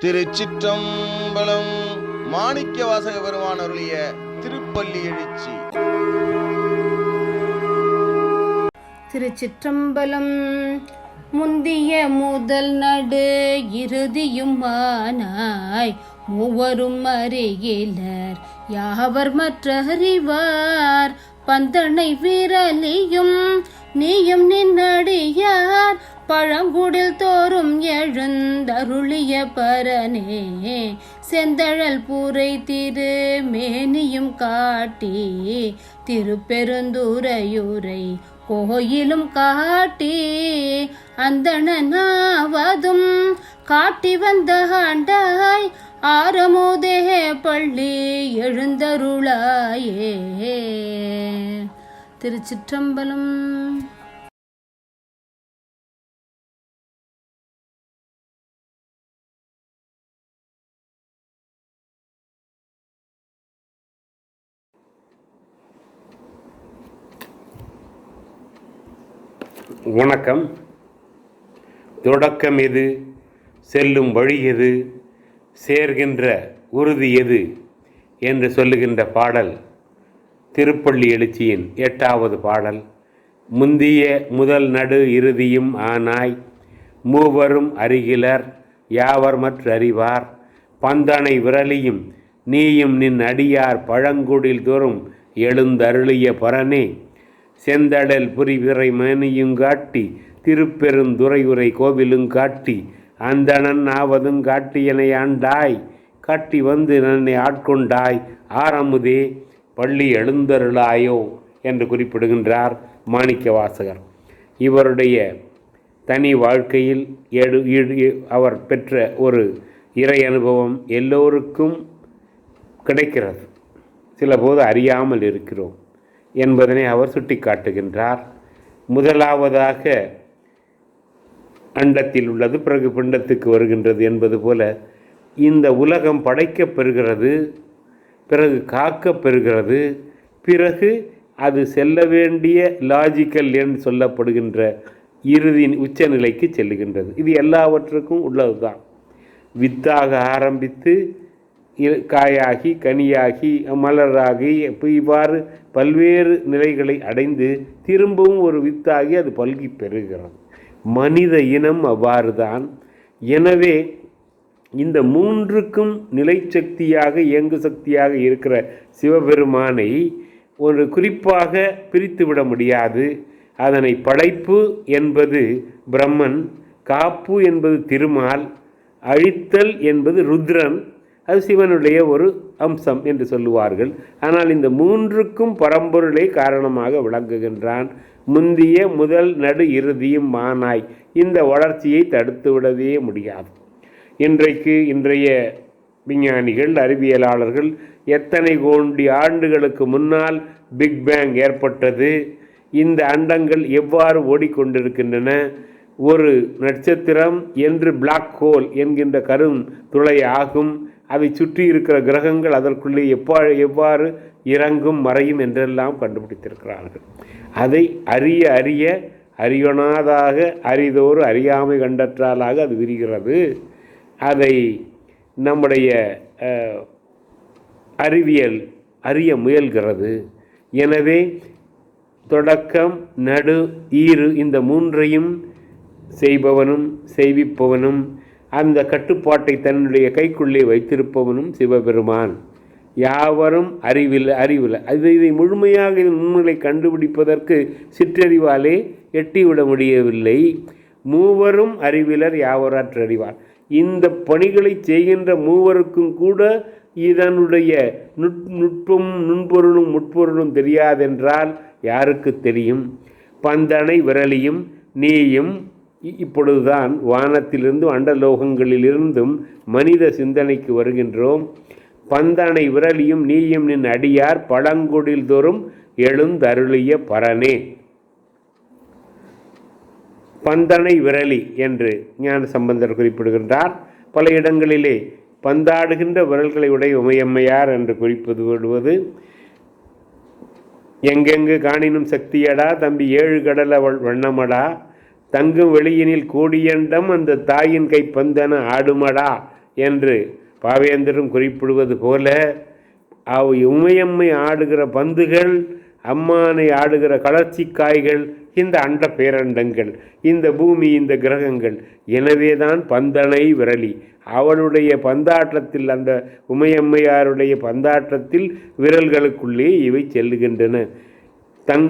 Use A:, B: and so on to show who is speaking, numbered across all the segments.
A: திருச்சிற்றம்பலம் மாணிக்க வாசக பெருமான் அருளிய திருப்பள்ளி எழுச்சி.
B: திருச்சிற்றம்பலம் முந்திய முதல் நடு இறுதியுமானாய் மூவரும் அறிகிலர் யாவர் மற்ற அறிவார் பந்தனை விரலியும் நீயும் நின்னடியார் பழங்குடில் தோறும் எழுந்தருளிய பரனே செந்தழல் பூரை திரு மேனியும் காட்டி திருப்பெருந்துரையுரை கோயிலும் காட்டி அந்தணனாவதும் காட்டி வந்த ஆண்டாய் ஆரமோதே பள்ளி எழுந்தருளாயே. திருச்சிற்றம்பலம்
C: வணக்கம். தொடக்கம் எது? செல்லும் வழி எது? சேர்கின்ற உறுதி எது? என்று சொல்லுகின்ற பாடல் திருப்பள்ளி எழுச்சியின் எட்டாவது பாடல். முந்திய முதல் நடு இறுதியும் ஆனாய். மூவரும் அருகிலர் யாவர் மற்ற அறிவார். பந்தனை விரலியும் நீயும் நின் அடியார் பழங்குடில் தோறும் எழுந்தருளிய பரனே. செந்தடல் புரிவிரை மேனியுங்காட்டி திருப்பெருந்துறையுரை கோவிலும் காட்டி அந்தணன் ஆவதும் காட்டி என ஆண்டாய் காட்டி வந்து நன்னை ஆட்கொண்டாய் ஆரமுதே பள்ளி எழுந்தருளாயோ என்று குறிப்பிடுகின்றார் மாணிக்க வாசகர் இவருடைய தனி வாழ்க்கையில் எடு அவர் பெற்ற ஒரு இறை அனுபவம் எல்லோருக்கும் கிடைக்கிறது. சில போது அறியாமல் இருக்கிறோம். என்பதனை அவர் சுட்டிக்காட்டுகின்றார். முதலாவதாக அண்டத்தில் உள்ளது பிறகு பிண்டத்துக்கு வருகின்றது என்பது போல இந்த உலகம் படைக்கப் பெறுகிறது பிறகு காக்கப் பெறுகிறது பிறகு அது செல்ல வேண்டிய லாஜிக்கல் என்று சொல்லப்படுகின்ற இறுதி உச்சநிலைக்கு செல்லுகின்றது. இது எல்லாவற்றுக்கும் உள்ளதுதான். வித்தாக ஆரம்பித்து காயாகி கனியாகி மலராகி இப்போ இவ்வாறு பல்வேறு நிலைகளை அடைந்து திரும்பவும் ஒரு வித்தாகி அது பல்கி பெறுகிறது. மனித இனம் அவ்வாறு தான் எனவே இந்த மூன்றுக்கும் நிலைச்சக்தியாக இயங்கு சக்தியாக இருக்கிற சிவபெருமானை ஒரு குறிப்பாக பிரித்துவிட முடியாது. அதனை படைப்பு என்பது பிரம்மன் காப்பு என்பது திருமால் அழித்தல் என்பது ருத்ரன் அது சிவனுடைய ஒரு அம்சம் என்று சொல்லுவார்கள். ஆனால் இந்த மூன்றுக்கும் பரம்பொருளை காரணமாக விளங்குகின்றான். முந்திய முதல் நடு இறுதியும் மானாய். இந்த வளர்ச்சியை தடுத்துவிடவே முடியாது. இன்றைக்கு இன்றைய விஞ்ஞானிகள் அறிவியலாளர்கள் எத்தனை கோடி ஆண்டுகளுக்கு முன்னால் பிக் பேங் ஏற்பட்டது? இந்த அண்டங்கள் எவ்வாறு ஓடிக்கொண்டிருக்கின்றன? ஒரு நட்சத்திரம் என்று பிளாக் ஹோல் என்கின்ற கரும் துளை ஆகும். அதை சுற்றி இருக்கிற கிரகங்கள் அதற்குள்ளே எப்பா எவ்வாறு இறங்கும் மறையும் என்றெல்லாம் கண்டுபிடித்திருக்கிறார்கள். அதை அறிய அறிய அறியொணாதாக அரிதோறு அறியாமை கண்டற்றாலாக அது விரிகிறது. அதை நம்முடைய அறிவியல் அறிய முயல்கிறது. எனவே தொடக்கம் நடு ஈறு இந்த மூன்றையும் செய்பவனும் செய்விப்பவனும் அந்த கட்டுப்பாட்டை தன்னுடைய கைக்குள்ளே வைத்திருப்பவனும் சிவபெருமான். யாவரும் அறிவில் அறிவில். அது இதை முழுமையாக இதன் உண்மைகளை கண்டுபிடிப்பதற்கு சிற்றறிவாலே எட்டிவிட முடியவில்லை. மூவரும் அறிவிலர் யாவராற்றறிவார் இந்த பணிகளை செய்கின்ற மூவருக்கும் கூட இதனுடைய நுட் நுட்பமும் நுண்பொருளும் முட்பொருளும் தெரியாதென்றால் யாருக்கு தெரியும்? பந்தனை விரலியும் நீயும் இப்பொழுதுதான் வானத்திலிருந்தும் அண்டலோகங்களிலிருந்தும் மனித சிந்தனைக்கு வருகின்றோம். பந்தனை விரலியும் நீயும் நின் அடியார் பழங்குடில் தோறும் எழுந்தருளிய பரனே. பந்தனை விரலி என்று ஞான சம்பந்தர் குறிப்பிடுகின்றார். பல இடங்களிலே பந்தாடுகின்ற விரல்களை உடைய உமையம்மையார் என்று குறிப்பது விடுவது. எங்கெங்கு காணினும் சக்தியடா தம்பி ஏழு கடல வண்ணமடா. தங்கும் வெளியினில் கூடியண்டம் அந்த தாயின் கை பந்தன ஆடுமடா என்று பாவேந்தரும் குறிப்பிடுவது போல அவ் உமையம்மை ஆடுகிற பந்துகள் அம்மானை ஆடுகிற களர்ச்சிக்காய்கள் இந்த அண்ட பேரண்டங்கள் இந்த பூமி இந்த கிரகங்கள் எனவேதான் பந்தனை விரலி. அவளுடைய பந்தாட்டத்தில் அந்த உமையம்மையாருடைய பந்தாட்டத்தில் விரல்களுக்குள்ளே இவை செல்லுகின்றன. தங்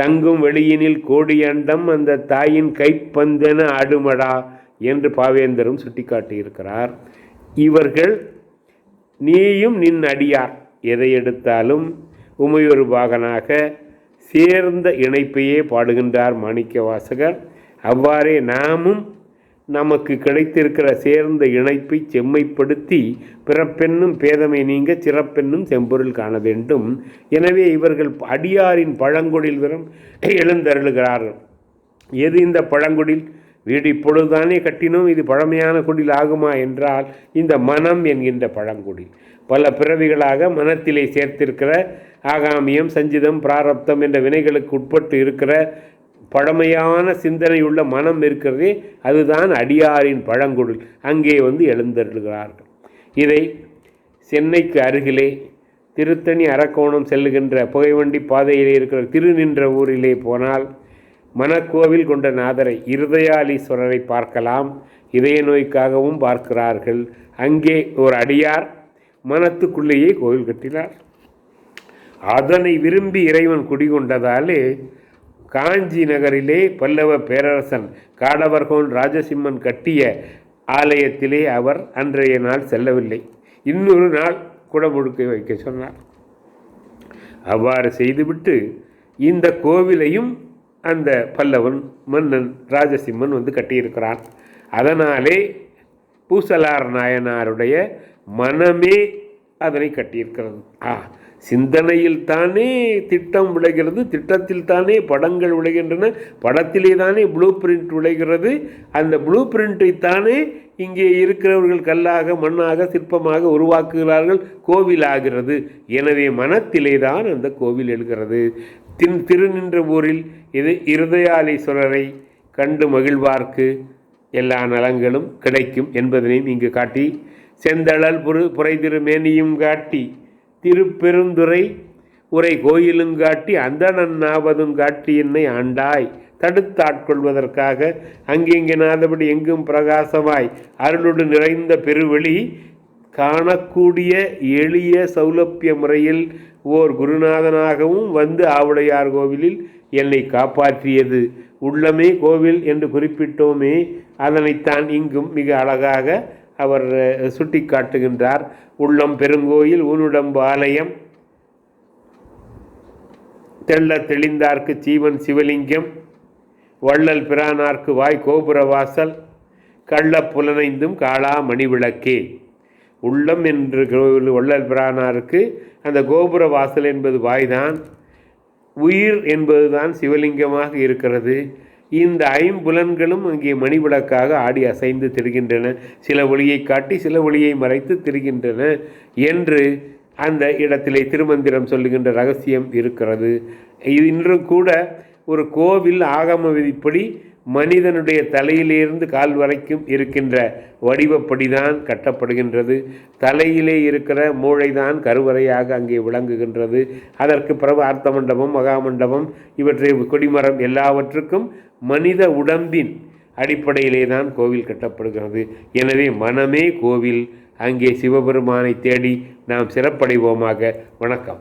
C: தங்கும் வெளியினில் கோடியண்டம் அந்த தாயின் கைப்பந்தென ஆடுமடா என்று பாவேந்தரும் சுட்டிக்காட்டியிருக்கிறார். இவர்கள் நீயும் நின் அடியார் எதை எடுத்தாலும் உமையொரு பாகனாக சேர்ந்த இணைப்பையே பாடுகின்றார் மாணிக்க வாசகர் அவ்வாறே நாமும் நமக்கு கிடைத்திருக்கிற சேர்ந்த இணைப்பை செம்மைப்படுத்தி பிறப்பென்னும் பேதமை நீங்க சிறப்பென்னும் செம்பொருள் காண வேண்டும். எனவே இவர்கள் அடியாரின் பழங்குடில் விரம் எழுந்தருளுகிறார்கள் எது இந்த பழங்குடில்? வீடு இப்பொழுதுதானே கட்டினோம் இது பழமையான குடில் ஆகுமா என்றால் இந்த மனம் என்கின்ற பழங்குடில். பல பிறவிகளாக மனத்திலே சேர்த்திருக்கிற ஆகாமியம் சஞ்சிதம் பிராரப்தம் என்ற வினைகளுக்கு உட்பட்டு இருக்கிற பழமையான சிந்தனையுள்ள மனம் இருக்கிறதே அதுதான் அடியாரின் பழங்குடல். அங்கே வந்து எழுந்தருளுகிறார்கள் இதை சென்னைக்கு அருகிலே திருத்தணி அரக்கோணம் செல்லுகின்ற புகைவண்டி பாதையிலே இருக்கிற திருநின்ற ஊரிலே போனால் மனக்கோவில் கொண்ட நாதரை இருதயாலீஸ்வரரை பார்க்கலாம். இதய நோய்க்காகவும் பார்க்கிறார்கள். அங்கே ஒரு அடியார் மனத்துக்குள்ளேயே கோவில் கட்டினார். அதனை விரும்பி இறைவன் குடிகொண்டதாலே காஞ்சி நகரிலே பல்லவ பேரரசன் காடவர்கோன் ராஜசிம்மன் கட்டிய ஆலயத்திலே அவர் அன்றைய நாள் செல்லவில்லை. இன்னொரு நாள் குடமுழுக்கை வைக்க சொன்னார். அவ்வாறு செய்துவிட்டு இந்த கோவிலையும் அந்த பல்லவன் மன்னன் ராஜசிம்மன் வந்து கட்டியிருக்கிறான். அதனாலே பூசலார் நாயனாருடைய மனமே அதனை கட்டியிருக்கிறது. ஆ சிந்தனையில் தானே திட்டம் விளைகிறது திட்டத்தில் தானே படங்கள் விளைகின்றன படத்திலே தானே ப்ளூ பிரிண்ட் விளைகிறது அந்த ப்ளூ பிரிண்ட்டை தானே இங்கே இருக்கிறவர்கள் கல்லாக மண்ணாக சிற்பமாக உருவாக்குகிறார்கள் கோவில் ஆகிறது எனவே மனத்திலே தான் அந்த கோவில் எழுகிறது. தின் திருநின்ற ஊரில் இது இருதயாலீஸ்வரரை கண்டு மகிழ்வார்க்கு எல்லா நலங்களும் கிடைக்கும் என்பதனையும் இங்கு காட்டி செந்தழல் புரு புரைதிரு மேனியும் காட்டி திருப்பெருந்துறை உரை கோயிலுங்காட்டி அந்தணன் நாவதும் காட்டி என்னை ஆண்டாய். தடுத்தாட்கொள்வதற்காக அங்கெங்கே நாதபடி எங்கும் பிரகாசமாய் அருளுடு நிறைந்த பெருவெளி காணக்கூடிய எளிய சௌலப்பிய முறையில் ஓர் குருநாதனாகவும் வந்து ஆவுடையார் கோவிலில் என்னை காப்பாற்றியது. உள்ளமே கோவில் என்று குறிப்பிட்டோமே அதனைத்தான் இங்கும் மிக அழகாக அவர் சுட்டி காட்டுகின்றார் உள்ளம் பெருங்கோயில் ஊனுடம்பு ஆலயம். தெள்ள தெளிந்தார்க்கு சீவன் சிவலிங்கம். வள்ளல் பிரானார்க்கு வாய் கோபுர வாசல். கள்ள புலனைந்தும் காளா மணி விளக்கே. உள்ளம் என்று வள்ளல் பிரானாருக்கு அந்த கோபுர வாசல் என்பது வாய்தான். உயிர் என்பதுதான் சிவலிங்கமாக இருக்கிறது. இந்த ஐம்புலன்களும் அங்கே மணிவிளக்காக ஆடி அசைந்து திரிகின்றன. சில ஒளியை காட்டி சில ஒளியை மறைத்து திரிகின்றன என்று அந்த இடத்திலே திருமந்திரம் சொல்லுகின்ற ரகசியம் இருக்கிறது. இது இன்றும் கூட ஒரு கோவில் ஆகம விதிப்படி மனிதனுடைய தலையிலிருந்து கால் வரைக்கும் இருக்கின்ற வடிவப்படிதான் கட்டப்படுகின்றது. தலையிலே இருக்கிற மூளைதான் கருவறையாக அங்கே விளங்குகின்றது. அதற்கு பிறகு அர்த்த மண்டபம் மகாமண்டபம் இவற்றை கொடிமரம் எல்லாவற்றுக்கும் மனித உடம்பின் அடிப்படையிலே தான் கோவில் கட்டப்படுகிறது. எனவே மனமே கோவில். அங்கே சிவபெருமானை தேடி நாம் சிறப்படைவோமாக. வணக்கம்.